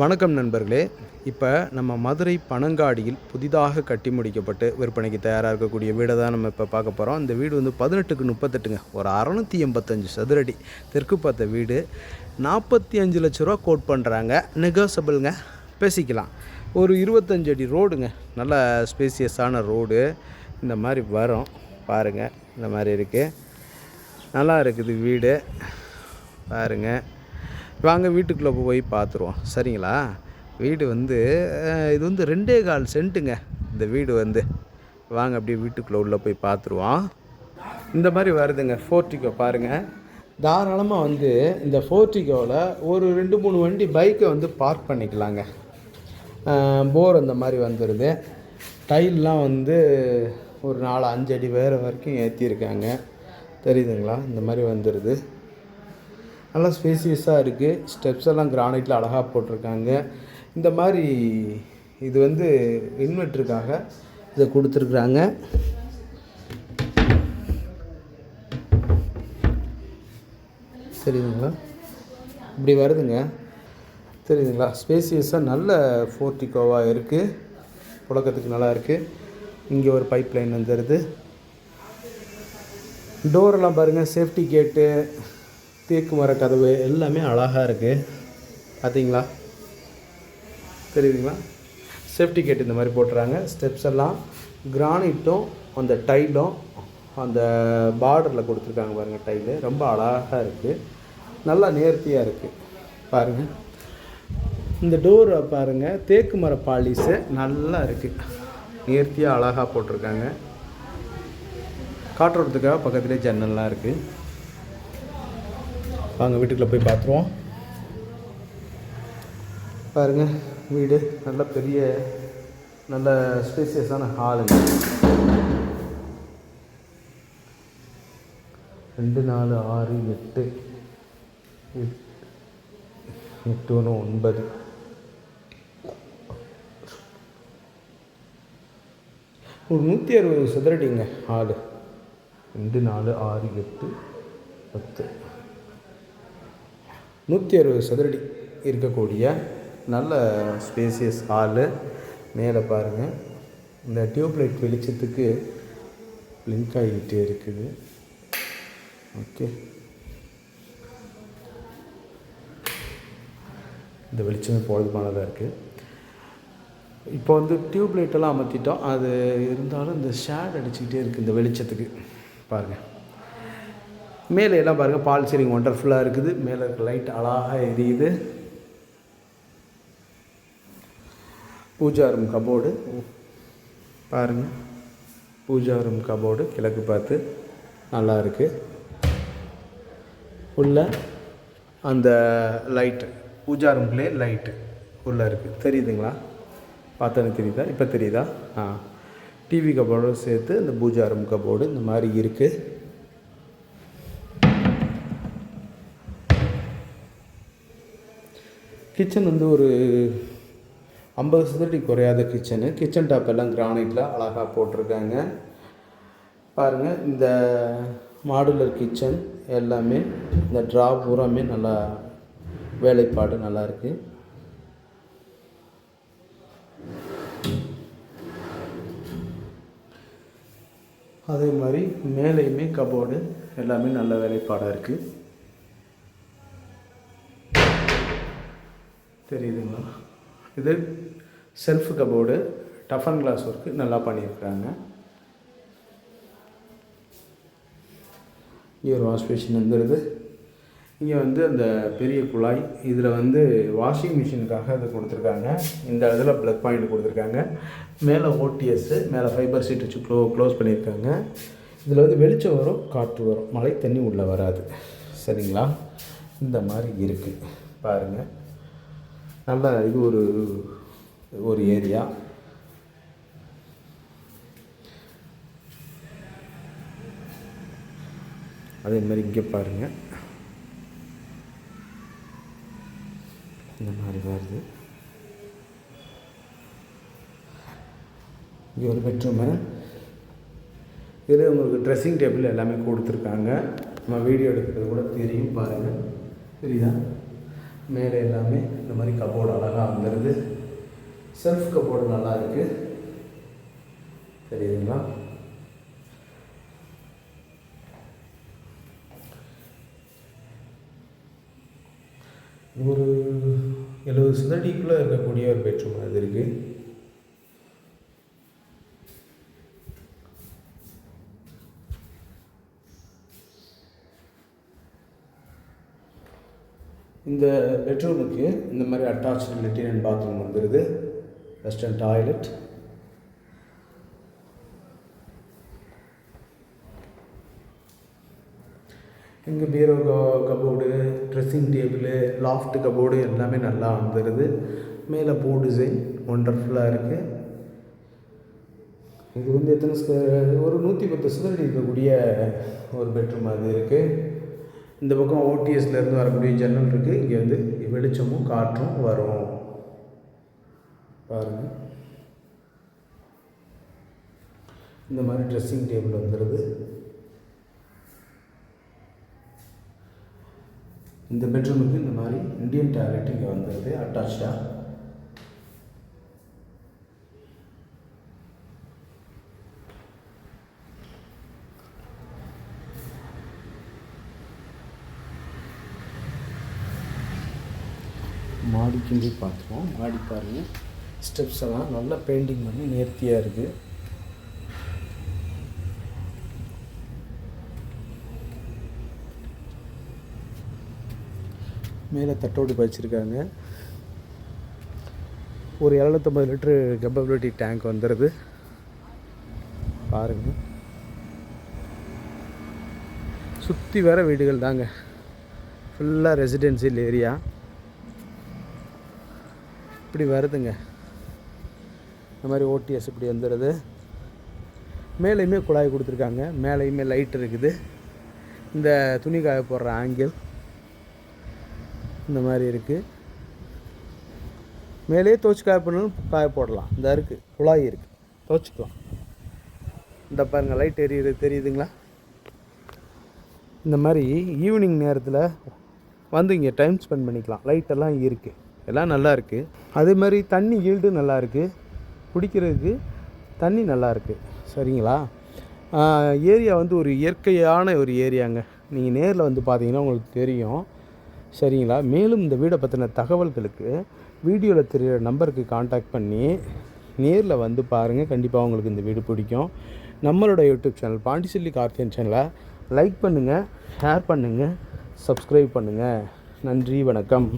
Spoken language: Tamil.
வணக்கம் நண்பர்களே. இப்போ நம்ம மதுரை பனங்காடியில் புதிதாக கட்டி முடிக்கப்பட்டு விற்பனைக்கு தயாராக இருக்கக்கூடிய வீடை தான் நம்ம இப்போ பார்க்க போகிறோம் இந்த வீடு வந்து பதினெட்டுக்கு முப்பத்தெட்டுங்க. ஒரு அறநூற்றி எண்பத்தஞ்சு சதுரடி தெற்கு பார்த்த வீடு. நாற்பத்தி அஞ்சு லட்ச ரூபா கோட் பண்ணுறாங்க நெகோசபிள்ங்க பேசிக்கலாம். ஒரு இருபத்தஞ்சு அடி ரோடுங்க. நல்ல ஸ்பேசியஸான ரோடு. இந்த மாதிரி வரும். பாருங்கள் இந்த மாதிரி இருக்குது நல்லா இருக்குது வீடு. பாருங்கள் வாங்க வீட்டுக்குள்ளே போய் பார்த்துருவோம் சரிங்களா? வீடு வந்து இது வந்து ரெண்டே கால் சென்ட்டுங்க. இந்த வீடு வந்து. வாங்க அப்படியே வீட்டுக்குள்ளே உள்ளே போய் பார்த்துருவோம் இந்த மாதிரி வருதுங்க ஃபோர்டிகோ பாருங்கள் தாராளமாக வந்து இந்த ஃபோர்டிகோவில் ஒரு ரெண்டு மூணு வண்டி பைக்கை வந்து பார்க் பண்ணிக்கலாங்க. போர் அந்த மாதிரி வந்துடுது டைல்லாம் வந்து ஒரு நாலு அஞ்சு அடி வேறு வரைக்கும் ஏற்றிருக்காங்க தெரியுதுங்களா? இந்த மாதிரி வந்துடுது நல்லா ஸ்பேசியஸாக இருக்குது ஸ்டெப்ஸ் எல்லாம் கிரானைட்டில் அழகாக போட்டிருக்காங்க. இந்த மாதிரி இது வந்து இன்வெர்ட்டருக்காக இதை கொடுத்துருக்குறாங்க. தெரியுதுங்களா? இப்படி வருதுங்க. தெரியுதுங்களா? ஸ்பேசியஸாக நல்ல ஃபோர்டிகோவாக இருக்குது புழக்கத்துக்கு நல்லா இருக்குது இங்கே ஒரு பைப் லைன் வந்துடுது டோரெல்லாம் பாருங்கள் சேஃப்டி கேட்டு. தேக்கு மர கதவு எல்லாமே அழகாக இருக்குது பார்த்தீங்களா தெரியுதுங்களா? சேஃப்டி கேட் இந்த மாதிரி போட்டுறாங்க. ஸ்டெப்ஸ் எல்லாம் கிரானைட்டும் அந்த டைலும் அந்த பார்டரில் கொடுத்துருக்காங்க பாருங்கள் டைலு ரொம்ப அழகாக இருக்குது நல்லா நேர்த்தியாக இருக்குது பாருங்கள் இந்த டோரை பாருங்கள் தேக்கு மர பாலிஸு நல்லா இருக்குது நேர்த்தியாக அழகாக போட்டிருக்காங்க. காற்றோட்டத்துக்காக பக்கத்துலேயே ஜன்னல்லாம் இருக்குது வாங்க வீட்டுக்குள்ளே போய் பார்த்துருவோம் பாருங்கள் வீடு நல்ல பெரிய நல்ல ஸ்பேசியஸான ஹாலுங்க ரெண்டு நாலு ஆறு எட்டு. எட்டு ஒன்று ஒன்பது. ஒரு நூற்றி அறுபது சதுரடிங்க ஹாலு ரெண்டு நாலு ஆறு எட்டு பத்து. நூற்றி அறுபது சதுரடி இருக்கக்கூடிய நல்ல ஸ்பேசியஸ் ஹாலு மேலே பாருங்கள் இந்த டியூப்லைட் வெளிச்சத்துக்கு லிங்க் ஆகிக்கிட்டே இருக்குது. ஓகே இந்த வெளிச்சமே போதுமானதாக இருக்குது இப்போ வந்து டியூப் லைட்டெல்லாம் அமர்த்திட்டோம். அது இருந்தாலும் இந்த ஷேட் அடிச்சுக்கிட்டே இருக்குது இந்த வெளிச்சத்துக்கு. பாருங்கள் மேலே எல்லாம் பாருங்கள் பால் சீலிங் ஒண்டர்ஃபுல்லாக இருக்குது. மேலே இருக்க லைட் அழகாக எரியுது. பூஜா ரூம் கபோர்டு பாருங்கள் பூஜா ரூம் கபோர்டு கிழக்கு பார்த்து நல்லா இருக்குது உள்ள அந்த லைட்டு பூஜா ரூம்லேயே லைட்டு உள்ளே இருக்குது தெரியுதுங்களா? பார்த்தோன்னு தெரியுதா? இப்போ தெரியுதா? ஆ. டிவி கபோர்டும் சேர்த்து இந்த பூஜா ரூம் கபோர்டு இந்த மாதிரி இருக்குது கிச்சன் வந்து ஒரு ஐம்பது சதுரடி குறையாத கிச்சனு கிச்சன் டாப் எல்லாம் கிரானைட்டில் அழகாக போட்டிருக்காங்க. பாருங்கள் இந்த மாடுலர் கிச்சன் எல்லாமே இந்த ட்ரா பூராமே நல்லா வேலைப்பாடு நல்லா இருக்குது அதே மாதிரி மேலேயுமே கபோர்டு எல்லாமே நல்ல வேலைப்பாடாக இருக்குது தெரியுதுங்களா? இது shelf cupboard toughen glass work நல்லா பண்ணியிருக்கிறாங்க. இங்கே ஒரு வாஷ் பேஷன் வந்துடுது இங்கே வந்து அந்த பெரிய குழாய் இதில் வந்து வாஷிங் மிஷினுக்காக இது கொடுத்துருக்காங்க. இந்த இடத்துல ப்ளக் பாயிண்ட் கொடுத்துருக்காங்க. மேலே ஓடிஎஸ்ஸு மேலே ஃபைபர் சீட் வச்சு க்ளோ க்ளோஸ் பண்ணியிருக்காங்க. இதில் வந்து வெளிச்சம் வரும் காற்று வரும். மழை தண்ணி உள்ளே வராது. சரிங்களா? இந்த மாதிரி இருக்குது பாருங்கள் நல்ல இது ஒரு ஒரு ஏரியா. அதே மாதிரி இங்கே பாருங்கள் இந்த மாதிரி வருது. இங்கே ஒரு பெட்ரூமு இதில் உங்களுக்கு ட்ரெஸ்ஸிங் டேபிள் எல்லாமே கொடுத்துருக்காங்க. நம்ம வீடியோ எடுக்கிறது கூட தெரியும் பாருங்கள் தெரியுதா? மேலே எல்லாமே. இந்த மாதிரி கபோர்டு அழகாக வந்துடுது செல்ஃப் கபோர்டு நல்லா இருக்குது தெரியுதுங்களா? ஒரு எழுபது சதுரடிக்குள்ளே இருக்கக்கூடிய ஒரு பெட்ரூம் அது இருக்குது இந்த பெட்ரூமுக்கு இந்த மாதிரி அட்டாச் லெட்டின் பாத்ரூம் வந்துடுது வெஸ்டர்ன் டாய்லெட் இங்கே bureau cupboard dressing table loft cupboard எல்லாமே நல்லா வந்துடுது மேலே பூ டிசைன் ஒண்டர்ஃபுல்லாக இருக்குது இது வந்து எத்தனை ஸ்கொயர் ஒரு நூற்றி பத்து ஸ்கொயர் இருக்கக்கூடிய ஒரு பெட்ரூம் அது இருக்குது இந்த பக்கம் ஓடிஎஸ்லேருந்து வரக்கூடிய ஜன்னல் இருக்குது இங்கே வந்து வெளிச்சமும் காற்றும் வரும். பாருங்கள் இந்த மாதிரி ட்ரெஸ்ஸிங் டேபிள் வந்துடுது இந்த பெட்ரூமுக்கு இந்த மாதிரி இந்தியன் டாய்லெட் இங்கே வந்துடுது அட்டாச்சாக மாடிக்கு பார்த்துருவோம். மாடி பாருங்கள் ஸ்டெப்ஸ் எல்லாம் நல்லா பெயிண்டிங் பண்ணி நேர்த்தியாக இருக்குது மேலே தட்டோடு பாய்ச்சிருக்காங்க. ஒரு இரநூத்தம்பது லிட்ரு கெப்பபிலிட்டி டேங்க் வந்துடுது பாருங்கள் சுற்றி வர வீடுகள் தாங்க. ஃபுல்லாக ரெசிடென்சியல் ஏரியா இப்படி வருதுங்க. இந்த மாதிரி ஓடிஎஸ் இப்படி வந்துடுது மேலேயுமே குழாய் கொடுத்துருக்காங்க. மேலேயுமே லைட் இருக்குது. இந்த துணி காய போடுற ஆங்கிள் இந்த மாதிரி இருக்குது மேலேயே துவச்சி காய பண்ணாலும் காய போடலாம். இந்த இருக்குது குழாய் இருக்குது துவச்சிக்கலாம். இந்த பாருங்கள் லைட் எரியுது. தெரியுதுங்களா? இந்த மாதிரி ஈவினிங் நேரத்தில் வந்து இங்கே டைம் ஸ்பெண்ட் பண்ணிக்கலாம். லைட்டெல்லாம் இருக்குது எல்லாம் நல்லா இருக்குது அதே மாதிரி தண்ணி ஈல்டு நல்லா இருக்குது குடிக்கிறதுக்கு தண்ணி நல்லா இருக்குது சரிங்களா? ஏரியா வந்து ஒரு இயற்கையான ஒரு ஏரியாங்க. நீங்கள் நேரில் வந்து பார்த்தீங்கன்னா உங்களுக்கு தெரியும். சரிங்களா? மேலும் இந்த வீடை பற்றின தகவல்களுக்கு வீடியோவில் தெரிகிற நம்பருக்கு காண்டாக்ட் பண்ணி நேரில் வந்து பாருங்கள் கண்டிப்பாக உங்களுக்கு இந்த வீடு பிடிக்கும். நம்மளோட யூடியூப் சேனல் பாண்டிச்செல்லி கார்த்தியன் சேனலை லைக் பண்ணுங்கள் ஷேர் பண்ணுங்கள் சப்ஸ்கிரைப் பண்ணுங்கள் நன்றி வணக்கம்.